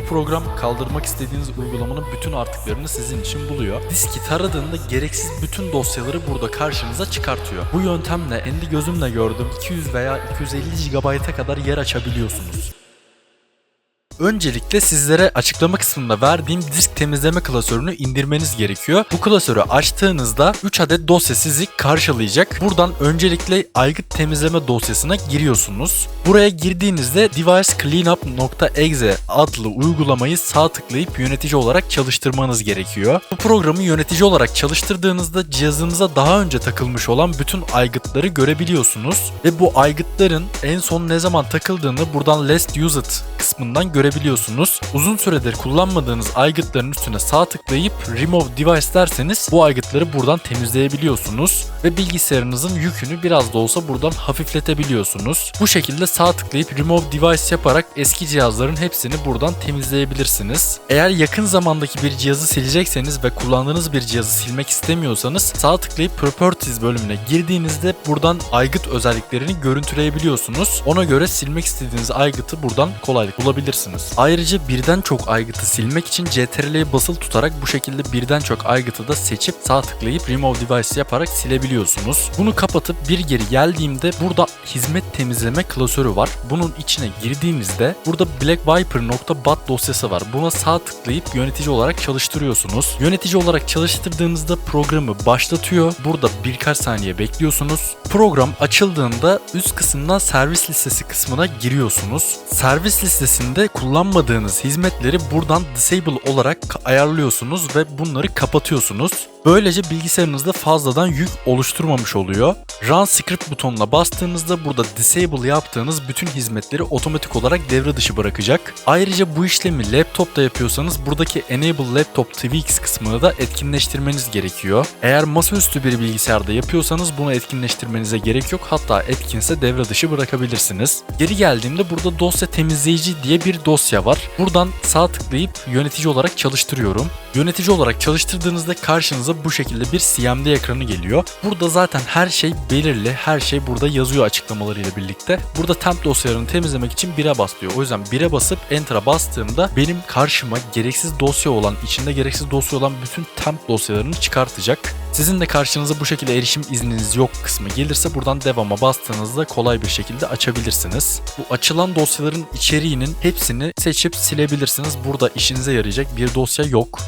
Bu program kaldırmak istediğiniz uygulamanın bütün artıklarını sizin için buluyor. Diski taradığında gereksiz bütün dosyaları burada karşınıza çıkartıyor. Bu yöntemle kendi gözümle gördüm 200 veya 250 GB'a kadar yer açabiliyorsunuz. Öncelikle sizlere açıklama kısmında verdiğim disk temizleme klasörünü indirmeniz gerekiyor. Bu klasörü açtığınızda 3 adet dosya sizi karşılayacak. Buradan öncelikle aygıt temizleme dosyasına giriyorsunuz. Buraya girdiğinizde devicecleanup.exe adlı uygulamayı sağ tıklayıp yönetici olarak çalıştırmanız gerekiyor. Bu programı yönetici olarak çalıştırdığınızda cihazınıza daha önce takılmış olan bütün aygıtları görebiliyorsunuz ve bu aygıtların en son ne zaman takıldığını buradan last used kısmından görebiliyorsunuz. Uzun süredir kullanmadığınız aygıtların üstüne sağ tıklayıp remove device derseniz bu aygıtları buradan temizleyebiliyorsunuz ve bilgisayarınızın yükünü biraz da olsa buradan hafifletebiliyorsunuz. Bu şekilde sağ tıklayıp remove device yaparak eski cihazların hepsini buradan temizleyebilirsiniz. Eğer yakın zamandaki bir cihazı silecekseniz ve kullandığınız bir cihazı silmek istemiyorsanız sağ tıklayıp properties bölümüne girdiğinizde buradan aygıt özelliklerini görüntüleyebiliyorsunuz. Ona göre silmek istediğiniz aygıtı buradan kolaylıkla bulabilirsiniz. Ayrıca birden çok aygıtı silmek için CTRL'ye basılı tutarak bu şekilde birden çok aygıtı da seçip sağ tıklayıp remove device yaparak silebiliyorsunuz. Bunu kapatıp bir geri geldiğimde burada hizmet temizleme klasörü var. Bunun içine girdiğinizde burada blackviper.bat dosyası var. Buna sağ tıklayıp yönetici olarak çalıştırıyorsunuz. Yönetici olarak çalıştırdığınızda programı başlatıyor. Burada birkaç saniye bekliyorsunuz. Program açıldığında üst kısımdan servis listesi kısmına giriyorsunuz. Servis listesinde kullanmadığınız hizmetleri buradan disable olarak ayarlıyorsunuz ve bunları kapatıyorsunuz. Böylece bilgisayarınızda fazladan yük oluşturmamış oluyor. Run script butonuna bastığınızda burada disable yaptığınız bütün hizmetleri otomatik olarak devre dışı bırakacak. Ayrıca bu işlemi laptopta yapıyorsanız buradaki enable laptop tweaks kısmını da etkinleştirmeniz gerekiyor. Eğer masaüstü bir bilgisayarda yapıyorsanız bunu etkinleştirmenize gerek yok. Hatta etkinse devre dışı bırakabilirsiniz. Geri geldiğimde burada dosya temizleyici diye bir dosya var. Buradan sağ tıklayıp yönetici olarak çalıştırıyorum. Yönetici olarak çalıştırdığınızda karşınıza bu şekilde bir CMD ekranı geliyor. Burada zaten her şey belirli, her şey burada yazıyor açıklamalarıyla birlikte. Burada temp dosyalarını temizlemek için 1'e bas. O yüzden 1'e basıp Enter'a bastığımda benim karşıma gereksiz dosya olan, içinde gereksiz dosya olan bütün temp dosyalarını çıkartacak. Sizin de karşınıza bu şekilde erişim izniniz yok kısmı gelirse buradan devama bastığınızda kolay bir şekilde açabilirsiniz. Bu açılan dosyaların içeriğinin hepsini seçip silebilirsiniz. Burada işinize yarayacak bir dosya yok.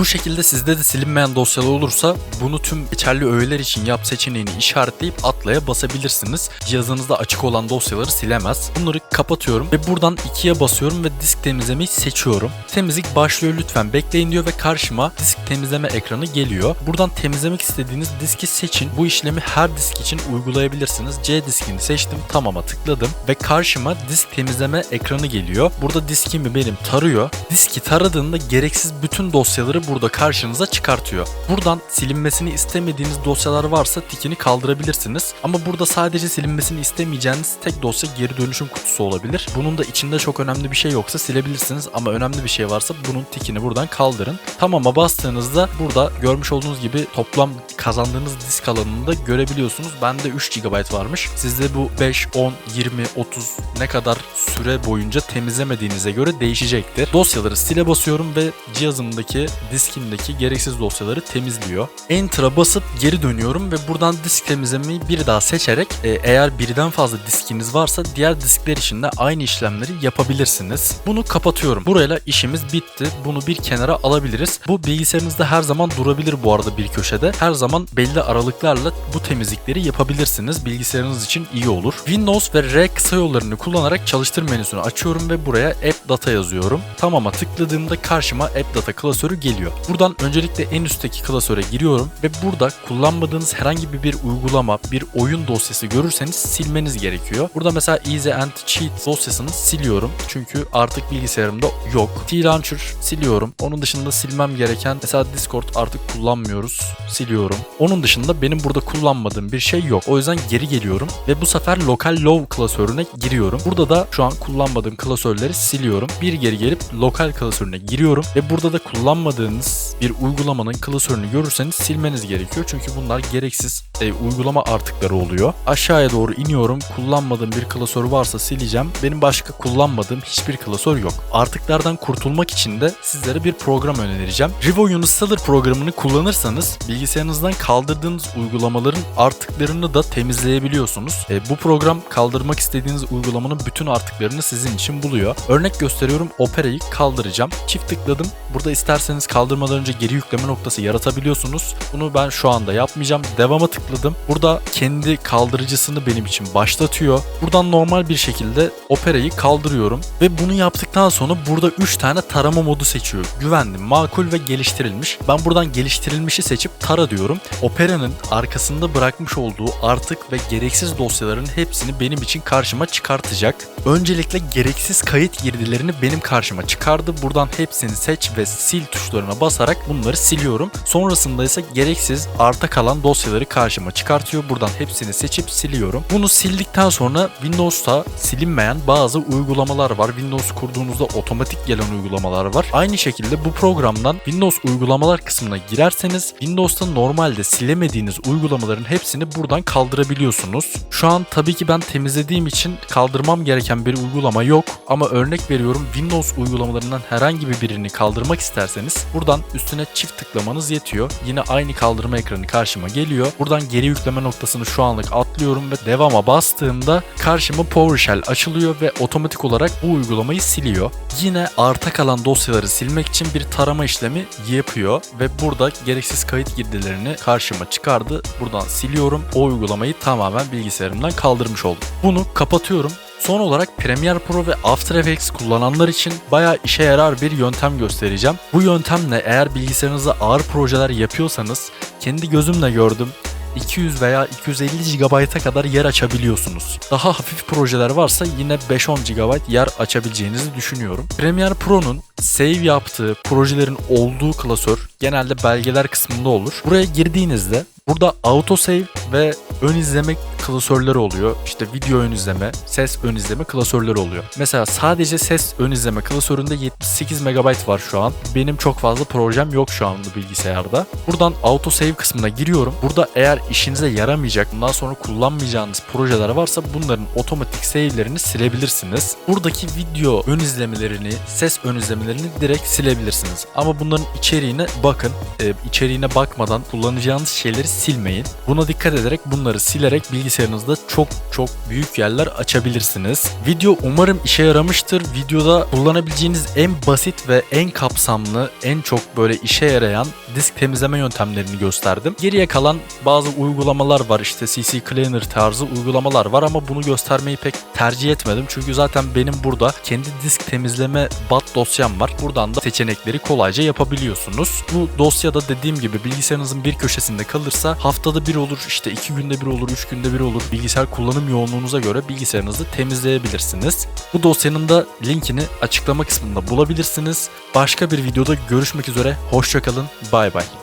Bu şekilde sizde de silinmeyen dosyalar olursa bunu tüm geçerli öğeler için yap seçeneğini işaretleyip atlaya basabilirsiniz. Cihazınızda açık olan dosyaları silemez. Bunları kapatıyorum ve buradan ikiye basıyorum ve disk temizlemeyi seçiyorum. Temizlik başlıyor lütfen bekleyin diyor ve karşıma disk temizleme ekranı geliyor. Buradan temizlemek istediğiniz diski seçin. Bu işlemi her disk için uygulayabilirsiniz. C diskini seçtim tamama tıkladım ve karşıma disk temizleme ekranı geliyor. Burada diskimi benim tarıyor. Diski taradığında gereksiz bütün dosyaları burada karşınıza çıkartıyor. Buradan silinmesini istemediğiniz dosyalar varsa tikini kaldırabilirsiniz. Ama burada sadece silinmesini istemeyeceğiniz tek dosya geri dönüşüm kutusu olabilir. Bunun da içinde çok önemli bir şey yoksa silebilirsiniz ama önemli bir şey varsa bunun tikini buradan kaldırın. Tamama bastığınızda burada görmüş olduğunuz gibi toplam kazandığınız disk alanını da görebiliyorsunuz. Bende 3 GB varmış. Sizde bu 5, 10, 20, 30 ne kadar süre boyunca temizlemediğinize göre değişecektir. Dosyaları sile basıyorum ve cihazımdaki diskimdeki gereksiz dosyaları temizliyor. Enter'a basıp geri dönüyorum ve buradan disk temizlemeyi bir daha seçerek e, eğer birden fazla diskiniz varsa diğer diskler için de aynı işlemleri yapabilirsiniz. Bunu kapatıyorum. Burayla işimiz bitti. Bunu bir kenara alabiliriz. Bu bilgisayarınızda her zaman durabilir bu arada bir köşede. Her zaman belli aralıklarla bu temizlikleri yapabilirsiniz. Bilgisayarınız için iyi olur. Windows ve R kısa yollarını kullanarak çalıştır menüsünü açıyorum ve buraya App Data yazıyorum. Tamama tıkladığımda karşıma App Data klasörü geliyor. Buradan öncelikle en üstteki klasöre giriyorum ve burada kullanmadığınız herhangi bir, uygulama, bir oyun dosyası görürseniz silmeniz gerekiyor. Burada mesela Easy and Cheat dosyasını siliyorum. Çünkü artık bilgisayarımda yok. T-Launcher siliyorum. Onun dışında silmem gereken mesela Discord artık kullanmıyoruz. Siliyorum. Onun dışında benim burada kullanmadığım bir şey yok. O yüzden geri geliyorum ve bu sefer Local Low klasörüne giriyorum. Burada da şu an kullanmadığım klasörleri siliyorum. Bir geri gelip lokal klasörüne giriyorum ve burada da kullanmadığım kullanmadığınız bir uygulamanın klasörünü görürseniz silmeniz gerekiyor. Çünkü bunlar gereksiz e, uygulama artıkları oluyor. Aşağıya doğru iniyorum. Kullanmadığım bir klasör varsa sileceğim. Benim başka kullanmadığım hiçbir klasör yok. Artıklardan kurtulmak için de sizlere bir program önereceğim. Rivo Unisteller programını kullanırsanız bilgisayarınızdan kaldırdığınız uygulamaların artıklarını da temizleyebiliyorsunuz. E, bu program kaldırmak istediğiniz uygulamanın bütün artıklarını sizin için buluyor. Örnek gösteriyorum Opera'yı kaldıracağım. Çift tıkladım. Burada isterseniz kaldırmadan önce geri yükleme noktası yaratabiliyorsunuz. Bunu ben şu anda yapmayacağım. Devama tıkladım. Burada kendi kaldırıcısını benim için başlatıyor. Buradan normal bir şekilde Opera'yı kaldırıyorum ve bunu yaptıktan sonra burada 3 tane tarama modu seçiyor. Güvenli, makul ve geliştirilmiş. Ben buradan geliştirilmişi seçip tara diyorum. Opera'nın arkasında bırakmış olduğu artık ve gereksiz dosyaların hepsini benim için karşıma çıkartacak. Öncelikle gereksiz kayıt girdilerini benim karşıma çıkardı. Buradan hepsini seç ve sil tuşlarına basarak bunları siliyorum. Sonrasında ise gereksiz arta kalan dosyaları karşıma çıkartıyor. Buradan hepsini seçip siliyorum. Bunu sildikten sonra Windows'ta silinmeyen bazı uygulamalar var. Windows kurduğunuzda otomatik gelen uygulamalar var. Aynı şekilde bu programdan Windows uygulamalar kısmına girerseniz Windows'ta normalde silemediğiniz uygulamaların hepsini buradan kaldırabiliyorsunuz. Şu an tabii ki ben temizlediğim için kaldırmam gereken bir uygulama yok ama örnek veriyorum Windows uygulamalarından herhangi bir birini kaldırmak isterseniz buradan üstüne çift tıklamanız yetiyor. Yine aynı kaldırma ekranı karşıma geliyor. Buradan geri yükleme noktasını şu anlık atlıyorum ve devama bastığımda karşıma PowerShell açılıyor ve otomatik olarak bu uygulamayı siliyor. Yine arta kalan dosyaları silmek için bir tarama işlemi yapıyor ve burada gereksiz kayıt girdilerini karşıma çıkardı. Buradan siliyorum. O uygulamayı tamamen bilgisayarımdan kaldırmış oldum. Bunu kapatıyorum. Son olarak Premiere Pro ve After Effects kullananlar için bayağı işe yarar bir yöntem göstereceğim. Bu yöntemle eğer bilgisayarınızda ağır projeler yapıyorsanız kendi gözümle gördüm 200 veya 250 GB'a kadar yer açabiliyorsunuz. Daha hafif projeler varsa yine 5-10 GB yer açabileceğinizi düşünüyorum. Premiere Pro'nun save yaptığı projelerin olduğu klasör genelde belgeler kısmında olur. Buraya girdiğinizde burada autosave ve ön izleme klasörleri oluyor. İşte video ön izleme, ses ön izleme klasörleri oluyor. Mesela sadece ses ön izleme klasöründe 78 MB var şu an. Benim çok fazla projem yok şu anda bilgisayarda. Buradan autosave kısmına giriyorum. Burada eğer işinize yaramayacak, bundan sonra kullanmayacağınız projeler varsa bunların otomatik save'lerini silebilirsiniz. Buradaki video ön izlemelerini, ses ön izlemelerini direkt silebilirsiniz. Ama bunların içeriğine bakın. Ee, içeriğine bakmadan kullanacağınız şeyleri silmeyin. Buna dikkat ederek bunları silerek bilgisayarınızda çok çok büyük yerler açabilirsiniz. Video umarım işe yaramıştır. Videoda kullanabileceğiniz en basit ve en kapsamlı, en çok böyle işe yarayan disk temizleme yöntemlerini gösterdim. Geriye kalan bazı uygulamalar var. İşte CC Cleaner tarzı uygulamalar var ama bunu göstermeyi pek tercih etmedim. Çünkü zaten benim burada kendi disk temizleme bat dosyam var. Buradan da seçenekleri kolayca yapabiliyorsunuz. Bu dosyada dediğim gibi bilgisayarınızın bir köşesinde kalırsa haftada bir olur, işte iki günde bir olur, üç günde bir olur. Bilgisayar kullanım yoğunluğunuza göre bilgisayarınızı temizleyebilirsiniz. Bu dosyanın da linkini açıklama kısmında bulabilirsiniz. Başka bir videoda görüşmek üzere. Hoşçakalın. Bay bay.